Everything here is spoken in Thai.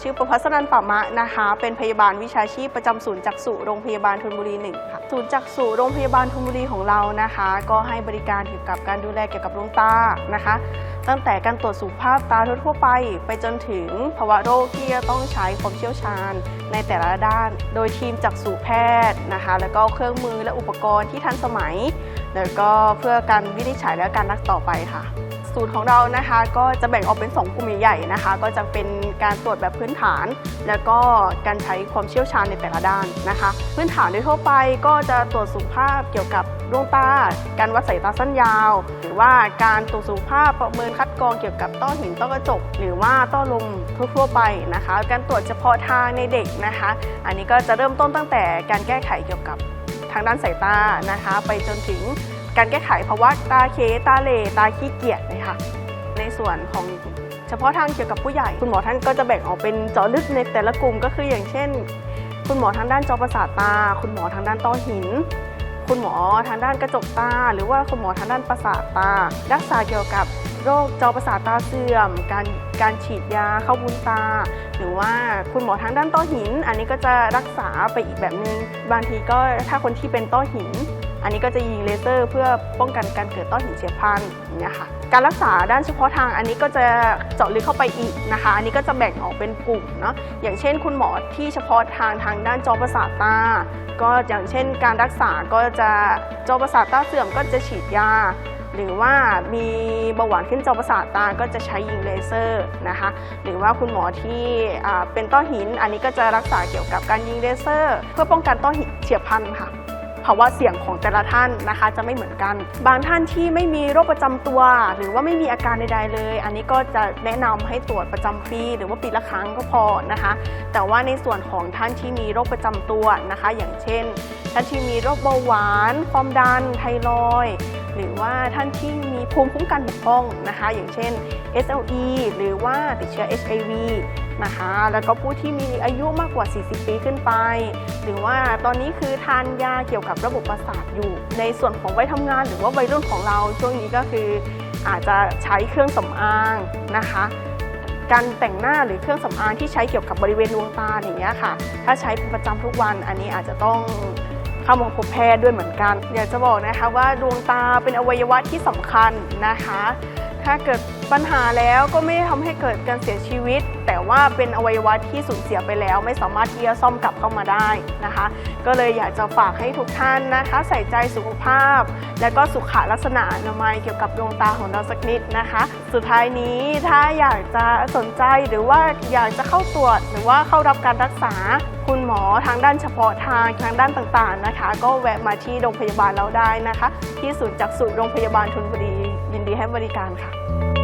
ชื่อประพัสนันป่ามะนะคะ เป็นพยาบาลวิชาชีพประจำศูนย์จักษุโรงพยาบาลธนบุรีหนึ่งค่ะศูนย์จักษุโรงพยาบาลธนบุรีของเรานะคะ ก็ให้บริการเกี่ยวกับการดูแลเกี่ยวกับดวงตานะคะ ตั้งแต่การตรวจสุขภาพตาทั่วไป ไปจนถึงภาวะโรคที่จะต้องใช้ความเชี่ยวชาญในแต่ละด้าน โดยทีมจักษุแพทย์นะคะ แล้วก็เครื่องมือและอุปกรณ์ที่ทันสมัย แล้วก็เพื่อการวินิจฉัยและการรักษาต่อไปค่ะ สูตรของเรานะคะก็จะแบ่งออกเป็น 2 กลุ่มใหญ่ๆนะคะ ก็จะเป็นการตรวจแบบพื้นฐาน แล้วก็การใช้ความเชี่ยวชาญในแต่ละด้านนะคะ พื้นฐานโดยทั่วไปก็จะตรวจสุขภาพเกี่ยวกับดวงตา การวัดสายตาสั้นยาว หรือว่าการตรวจสุขภาพประเมินคัดกรองเกี่ยวกับต้อหินต้อกระจก หรือว่าต้อลมทั่วๆไปนะคะ การตรวจเฉพาะทางในเด็กนะคะ อันนี้ก็จะเริ่มต้นตั้งแต่การแก้ไขเกี่ยวกับทางด้านสายตานะคะ ไปจนถึง การแก้ไขภาวะตาเคตาเลตาขี้เกียจเลยค่ะในส่วนของเฉพาะทางเกี่ยวกับผู้ใหญ่ คุณหมอท่านก็จะแบ่งออกเป็นเจาะลึกในแต่ละกลุ่มก็คืออย่างเช่น คุณหมอทางด้านจอประสาทตา คุณหมอทางด้านต้อหิน คุณหมอทางด้านกระจกตา หรือว่าคุณหมอทางด้านประสาทตา รักษาเกี่ยวกับโรคจอประสาทตาเสื่อม การการฉีดยาเข้าบุญตา หรือว่าคุณหมอทางด้านต้อหิน อันนี้ก็จะรักษาไปอีกแบบนึง บางทีก็ถ้าคนที่เป็นต้อหิน อันนี้ก็จะยิงเลเซอร์ เพื่อป้องกันการเกิดต้อหินเฉียบพลันอย่างเงี้ยค่ะการรักษาด้านเฉพาะทางอันนี้ก็จะเจาะลึกเข้าไปอีกนะคะ อันนี้ก็จะแบ่งออกเป็นกลุ่มเนาะอย่างเช่น คุณหมอที่เฉพาะทางทางด้านจอประสาทตา ก็อย่างเช่น การรักษาก็จะจอประสาทตาเสื่อมก็จะฉีดยาหรือว่ามีเบาหวานขึ้นจอประสาทตาก็จะใช้ยิงเลเซอร์นะคะ หรือว่าคุณหมอที่เป็นต้อหิน อันนี้ก็จะรักษาเกี่ยวกับการยิงเลเซอร์ เพื่อป้องกันต้อหินเฉียบพลันค่ะ ภาวะเสี่ยงของแต่ละท่านนะคะ จะไม่เหมือนกัน บางท่านที่ไม่มีโรคประจำตัว หรือว่าไม่มีอาการใดๆเลย อันนี้ก็จะแนะนำให้ตรวจประจำปี หรือว่าปีละครั้งก็พอนะคะ แต่ว่าในส่วนของท่านที่มีโรคประจำตัวนะคะ อย่างเช่น ท่านที่มีโรคเบาหวาน ความดัน ไทรอยด์ หรือว่าท่านที่มีภูมิคุ้มกันบกพร่องนะคะ อย่างเช่น SLE หรือว่าติดเชื้อ HIV นะคะ แล้วก็ผู้ที่มีอายุมากกว่า 40 ปีขึ้นไป หรือว่าตอนนี้คือทานยาเกี่ยวกับระบบประสาทอยู่ ในส่วนของวัยทำงาน หรือว่าวัยรุ่นของเราช่วงนี้ก็คืออาจจะใช้เครื่องสำอางนะคะการแต่งหน้าหรือเครื่องสำอางที่ใช้เกี่ยวกับบริเวณดวงตาอย่างเงี้ยค่ะ ถ้าใช้เป็นประจำทุกวันอันนี้อาจจะต้อง เข้ามาพบแพทย์ด้วยเหมือนกัน อยากจะบอกนะคะว่าดวงตาเป็นอวัยวะที่สำคัญนะคะ ถ้าเกิด ปัญหาแล้วก็ไม่ได้ทำให้เกิดการเสียชีวิต แต่ว่าเป็นอวัยวะที่สูญเสียไปแล้ว ไม่สามารถที่จะซ่อมกลับเข้ามาได้นะคะ ก็เลยอยากจะฝากให้ทุกท่านนะคะ ใส่ใจสุขภาพ และก็สุขลักษณะอนามัยเกี่ยวกับดวงตาของเราสักนิดนะคะ สุดท้ายนี้ถ้าอยากจะสนใจหรือว่าอยากจะเข้าตรวจ หรือว่าเข้ารับการรักษาคุณหมอทางด้านเฉพาะทางทางด้านต่างๆนะคะ ก็แวะมาที่โรงพยาบาลเราได้นะคะ ที่ศูนย์จักษุโรงพยาบาลธนบุรียินดีให้บริการค่ะ